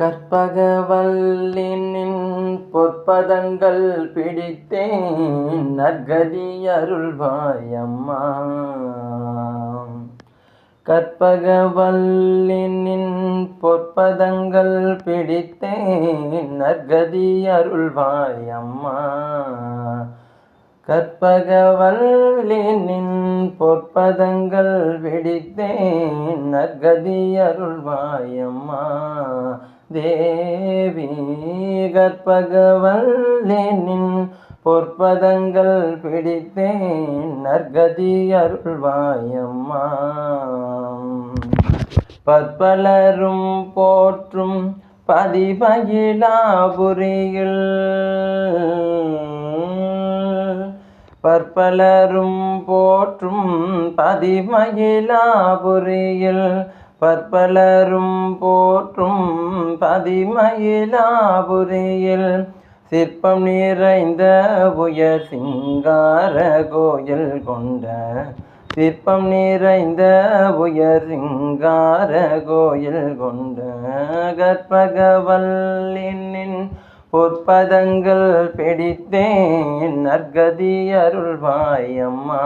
கற்பகவல்லின் பொற்பதங்கள் பிடித்தேன். நற்கதி அருள்வாயம்மா. கற்பகவல்லின் பொற்பதங்கள் பிடித்தேன். நற்கதி அருள்வாயம்மா. கற்பகவல்லின் பொற்பதங்கள் பிடித்தேன். நற்கதி அருள்வாயம்மா. தேவி கற்பகவல்லேனின் பொற்பதங்கள் பிடித்தேன் நற்கதி அருள்வாயம்மா. பற்பலரும் போற்றும் பதிபயிலாபுரியில் பற்பலரும் போற்றும் பதிமயிலாபுரியில் பற்பலரும் போற்றும் பதிமயிலாபுரியில் சிற்பம் நிறைந்த உயர் சிங்கார கோயில் கொண்ட சிற்பம் நிறைந்த உயர் சிங்கார கோயில் கொண்ட கற்பகவல்லின் பொற்பதங்கள் பிடித்தேன் நற்கதி அருள்வாயம்மா